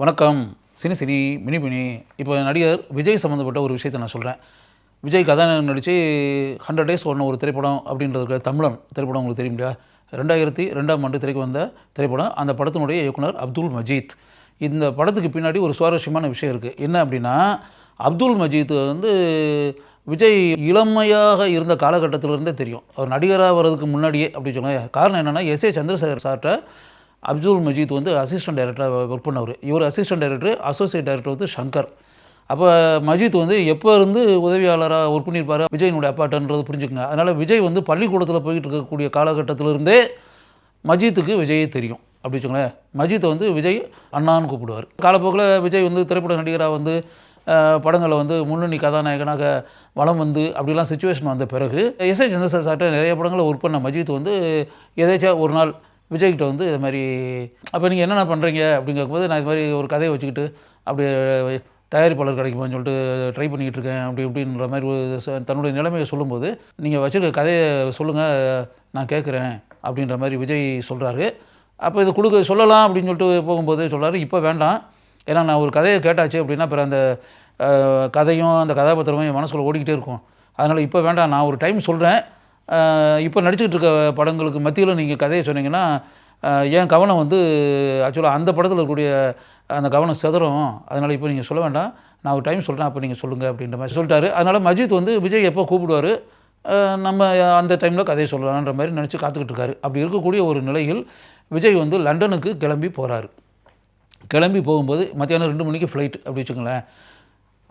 வணக்கம். Cine cine mini mini. இப்போ நடிகர் விஜய் சம்மந்தப்பட்ட ஒரு விஷயத்தை நான் சொல்கிறேன் விஜய் கதாநாயகன் நடித்து ஹண்ட்ரட் டேஸ் ஓடின ஒரு திரைப்படம் அப்படின்றது தமிழன் திரைப்படம் உங்களுக்கு தெரியும் இல்லையா ரெண்டாயிரத்தி ரெண்டாம் ஆண்டு திரைக்கு வந்த திரைப்படம். அந்த படத்தினுடைய இயக்குனர் அப்துல் மஜீத். இந்த படத்துக்கு பின்னாடி ஒரு சுவாரஸ்யமான விஷயம் இருக்குது என்ன அப்படின்னா அப்துல் மஜீத் வந்து விஜய் இளமையாக இருந்த காலகட்டத்திலிருந்தே தெரியும். அவர் நடிகராக வர்றதுக்கு முன்னாடியே அப்படின்னு சொன்னாங்க காரணம் என்னென்னா எஸ் ஏ சந்திரசேகர் சார்கிட்ட அப்துல் மஜீத் வந்து அசிஸ்டன்ட் டைரக்டராக ஒர்க் பண்ணவர். இவர் அசிஸ்டன்ட் டைரக்டர் அசோசியேட் டைரக்டர் வந்து சங்கர். அப்போ மஜீத் வந்து எப்போ இருந்து உதவியாளராக ஒர்க் பண்ணியிருப்பார் விஜயினுடைய அப்பாட்டன்றது புரிஞ்சுக்கங்க. அதனால் விஜய் வந்து பள்ளிக்கூடத்தில் போயிட்டு இருக்கக்கூடிய காலகட்டத்திலிருந்தே மஜீத்துக்கு விஜயே தெரியும். அப்படி வச்சுக்கோங்களேன். மஜித்தை வந்து விஜய் அண்ணான்னு கூப்பிடுவார். காலப்போக்கில் விஜய் வந்து திரைப்பட நடிகராக வந்து படங்களை வந்து முன்னணி கதாநாயகனாக வலம் வந்து அப்படிலாம் சுச்சுவேஷன் வந்த பிறகு எஸ் ஏ சந்திரசேகர் சார்ட்ட நிறைய படங்களை ஒர்க் பண்ண மஜீத் வந்து எதேச்சா ஒரு நாள் விஜய்கிட்ட வந்து இது மாதிரி அப்போ நீங்கள் என்னென்ன பண்ணுறீங்க அப்படின்னு கேட்கும்போது நான் இது மாதிரி ஒரு கதையை வச்சுக்கிட்டு அப்படியே தயாரிப்பாளர் கிடைக்குமான்னு சொல்லிட்டு ட்ரை பண்ணிக்கிட்டு இருக்கேன். அப்படி இப்படின்ற மாதிரி ஒரு தன்னுடைய நிலைமையை சொல்லும்போது நீங்கள் வச்சுருக்க கதையை சொல்லுங்கள் நான் கேட்குறேன் அப்படின்ற மாதிரி விஜய் சொல்கிறாரு அப்போ இது கொடுக்க சொல்லலாம் அப்படின்னு சொல்லிட்டு போகும்போது சொல்கிறாரு இப்போ வேண்டாம். ஏன்னா நான் ஒரு கதையை கேட்டாச்சு அப்படின்னா அப்புறம் அந்த கதையும் அந்த கதாபாத்திரமும் என் மனசுக்குள்ள ஓடிக்கிட்டே இருக்கும். அதனால் இப்போ வேண்டாம். நான் ஒரு டைம் சொல்கிறேன் இப்போ நடிச்சுக்கிட்டு இருக்க படங்களுக்கு மத்தியில் நீங்கள் கதையை சொன்னீங்கன்னா என் கவனம் வந்து ஆக்சுவலாக அந்த படத்தில் இருக்கக்கூடிய அந்த கவனம் செதறும். அதனால் இப்போ நீங்கள் சொல்ல வேண்டாம். நான் ஒரு டைம் சொல்கிறேன் அப்போ நீங்கள் சொல்லுங்கள் அப்படின்ற மாதிரி சொல்லிட்டாரு. அதனால் மஜித் வந்து விஜய் எப்போ கூப்பிடுவார் நம்ம அந்த டைமில் கதையை சொல்லலான்ற மாதிரி நினச்சி காத்துக்கிட்டு இருக்காரு. அப்படி இருக்கக்கூடிய ஒரு நிலையில் விஜய் வந்து லண்டனுக்கு கிளம்பி போகிறாரு கிளம்பி போகும்போது மத்தியானம் ரெண்டு மணிக்கு ஃப்ளைட் அப்படி வச்சுக்கோங்களேன்.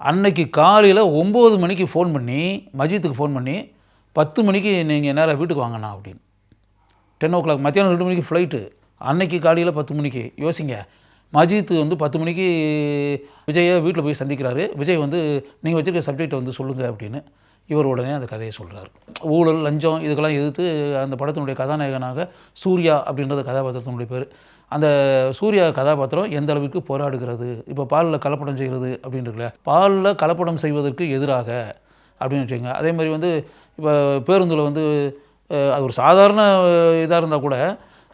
அன்னைக்கு காலையில் ஒம்பது மணிக்கு ஃபோன் பண்ணி மஜித்துக்கு ஃபோன் பண்ணி பத்து மணிக்கு நீங்கள் நேராக வீட்டுக்கு வாங்கண்ணா அப்படின்னு. டென் ஓ கிளாக் மத்தியானம் ரெண்டு மணிக்கு ஃப்ளைட்டு அன்னைக்கு காலையில் பத்து மணிக்கு. யோசிங்க. மஜித் வந்து பத்து மணிக்கு விஜயை வீட்டில் போய் சந்திக்கிறாரு. விஜய் வந்து நீங்கள் வச்சுருக்க சப்ஜெக்டை வந்து சொல்லுங்கள் அப்படின்னு இவர் உடனே அந்த கதையை சொல்கிறார் ஊழல் லஞ்சம் இதுக்கெல்லாம் எதிர்த்து அந்த படத்தினுடைய கதாநாயகனாக சூர்யா அப்படின்றது கதாபாத்திரத்தினுடைய பேர். அந்த சூர்யா கதாபாத்திரம் எந்த அளவுக்கு போராடுகிறது? இப்போ பாலில் கலப்படம் செய்கிறது அப்படின்றதுல பாலில் கலப்படம் செய்வதற்கு எதிராக அப்படின்னு வச்சுக்கோங்க. அதே மாதிரி வந்து இப்போ பேருந்தில் வந்து அது ஒரு சாதாரண இதாக இருந்தால் கூட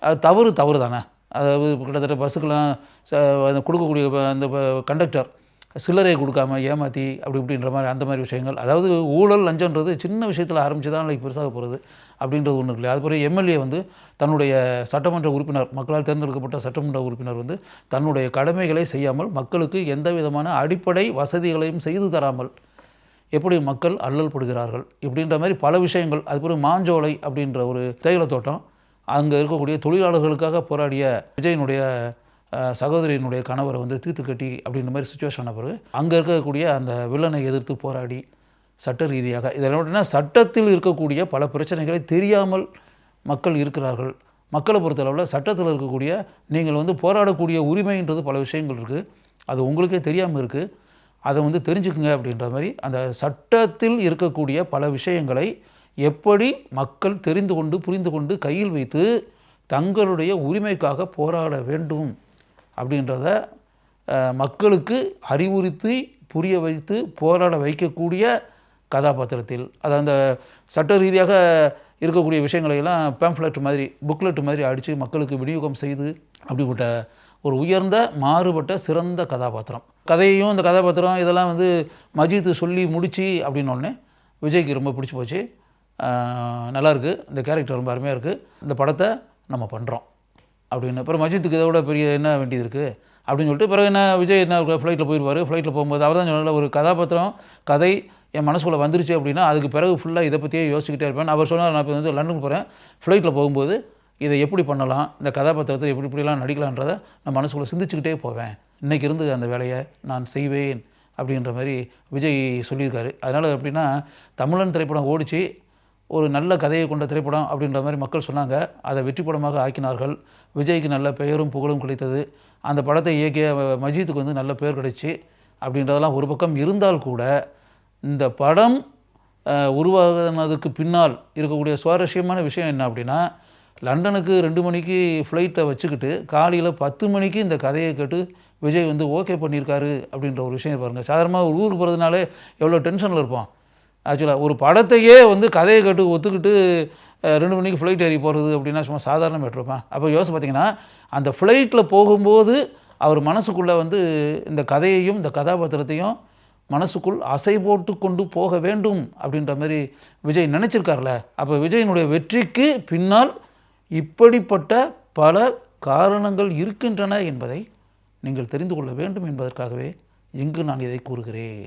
அது தவறு தவறு தானே. அதாவது கிட்டத்தட்ட பஸ்ஸுக்கெல்லாம் ச- அந்த கொடுக்கக்கூடிய அந்த கண்டக்டர் சில்லறை கொடுக்காம ஏமாற்றி அப்படி இப்படின்ற மாதிரி அந்த மாதிரி விஷயங்கள். அதாவது ஊழல் லஞ்சன்றது சின்ன விஷயத்தில் ஆரம்பித்து தான் நாளைக்கு பெருசாக போகிறது அப்படின்றது ஒன்று இல்லை அதுபோல் எம்எல்ஏ வந்து தன்னுடைய சட்டமன்ற உறுப்பினர் மக்களால் தேர்ந்தெடுக்கப்பட்ட சட்டமன்ற உறுப்பினர் வந்து தன்னுடைய கடமைகளை செய்யாமல் மக்களுக்கு எந்த விதமான அடிப்படை வசதிகளையும் செய்து தராமல் எப்படி மக்கள் அல்லல் படுகிறார்கள் இப்படின்ற மாதிரி பல விஷயங்கள் அது மாஞ்சோலை அப்படின்ற ஒரு தேயிலை தோட்டம் அங்கே இருக்கக்கூடிய தொழிலாளர்களுக்காக போராடிய விஜயனுடைய சகோதரியினுடைய கணவரை வந்து தீர்த்து கட்டி அப்படின்ற மாதிரி சுச்சுவேஷன் பிறகு அங்கே இருக்கக்கூடிய அந்த வில்லனை எதிர்த்து போராடி சட்ட ரீதியாக இதெல்லாம் சட்டத்தில் இருக்கக்கூடிய பல பிரச்சனைகளை தெரியாமல் மக்கள் இருக்கிறார்கள். மக்களை பொறுத்தளவில் சட்டத்தில் இருக்கக்கூடிய நீங்கள் வந்து போராடக்கூடிய உரிமைன்றது பல விஷயங்கள் இருக்குது அது உங்களுக்கே தெரியாமல் இருக்குது அதை வந்து தெரிஞ்சுக்குங்க அப்படின்ற மாதிரி அந்த சட்டத்தில் இருக்கக்கூடிய பல விஷயங்களை எப்படி மக்கள் தெரிந்து கொண்டு புரிந்து கொண்டு கையில் வைத்து தங்களுடைய உரிமைக்காக போராட வேண்டும் அப்படின்றத மக்களுக்கு அறிவுறுத்தி புரிய வைத்து போராட வைக்கக்கூடிய கதாபாத்திரத்தில் அது அந்த சட்ட ரீதியாக இருக்கக்கூடிய விஷயங்களை எல்லாம் பேம்ஃப்ளெட் மாதிரி புக்லெட் மாதிரி அடித்து மக்களுக்கு விநியோகம் செய்து அப்படிப்பட்ட ஒரு உயர்ந்த மாறுபட்ட சிறந்த கதாபாத்திரம். கதையையும் இந்த கதாபாத்திரம் இதெல்லாம் வந்து மஜித் சொல்லி முடிச்சு அப்படின்னோடனே விஜய்க்கு ரொம்ப பிடிச்சி போச்சு. நல்லாயிருக்கு இந்த கேரக்டர் ரொம்ப அருமையாக இருக்குது இந்த படத்தை நம்ம பண்ணுறோம் அப்படின்னு. அப்புறம் மஜித்துக்கு இதை விட பெரிய என்ன வேண்டியது இருக்குது அப்படின்னு சொல்லிட்டு பிறகு என்ன விஜய் என்ன ஃப்ளைட்டில் போயிடுவார் ஃப்ளைட்டில் போகும்போது அவர் தான் சொன்னால ஒரு கதாபாத்திரம் கதை என் மனசுக்குள்ளே வந்துருச்சு அப்படின்னா அதுக்கு பிறகு ஃபுல்லாக இதை பற்றியே யோசிச்சுக்கிட்டே இருப்பேன். அவர் சொன்னார் நான் இப்போ வந்து லண்டன் போகிறேன் ஃப்ளைட்டில் போகும்போது இதை எப்படி பண்ணலாம்? இந்த கதாபாத்திரத்தை எப்படி இப்படிலாம் நடிக்கலான்றதை நான் மனசுக்குள்ளே சிந்திச்சுக்கிட்டே போவேன். இன்றைக்கி இருந்து அந்த வேலையை நான் செய்வேன் அப்படின்ற மாதிரி விஜய் சொல்லியிருக்காரு. அதனால் எப்படின்னா தமிழன் திரைப்படம் ஓடிச்சு ஒரு நல்ல கதையை கொண்ட திரைப்படம் அப்படின்ற மாதிரி மக்கள் சொன்னாங்க. அதை வெற்றி படமாக ஆக்கினார்கள். விஜய்க்கு நல்ல பெயரும் புகழும் கிடைத்தது. அந்த படத்தை இயக்கிய மஜித்துக்கு வந்து நல்ல பெயர் கிடைச்சி அப்படின்றதெல்லாம் ஒரு பக்கம் இருந்தால் கூட இந்த படம் உருவாகினதுக்கு பின்னால் இருக்கக்கூடிய சுவாரஸ்யமான விஷயம் என்ன அப்படின்னா லண்டனுக்கு ரெண்டு மணிக்கு ஃப்ளைட்டை வச்சுக்கிட்டு காலையில் பத்து மணிக்கு இந்த கதையை கேட்டு விஜய் வந்து ஓகே பண்ணியிருக்காரு அப்படின்ற ஒரு விஷயம் பாருங்கள் சாதாரணமாக ஒரு ஊருக்கு போகிறதுனாலே எவ்வளோ டென்ஷனில் இருப்போம் ஆக்சுவலாக ஒரு படத்தையே வந்து கதையை கட்டு ஒத்துக்கிட்டு ரெண்டு மணிக்கு ஃப்ளைட் ஏறி போகிறது அப்படின்னா சும்மா சாதாரண மேட்ருப்பேன் அப்போ யோசிச்சு பார்த்தீங்கன்னா அந்த ஃப்ளைட்டில் போகும்போது அவர் மனசுக்குள்ளே வந்து இந்த கதையையும் இந்த கதாபாத்திரத்தையும் மனசுக்குள் அசை போட்டு கொண்டு போக வேண்டும் அப்படின்ற மாதிரி விஜய் நினச்சிருக்கார்ல. அப்போ விஜயனுடைய வெற்றிக்கு பின்னால் இப்படிப்பட்ட பல காரணங்கள் இருக்கின்றன என்பதை நீங்கள் தெரிந்து கொள்ள வேண்டும் என்பதற்காகவே இங்கு நான் இதை கூறுகிறேன்.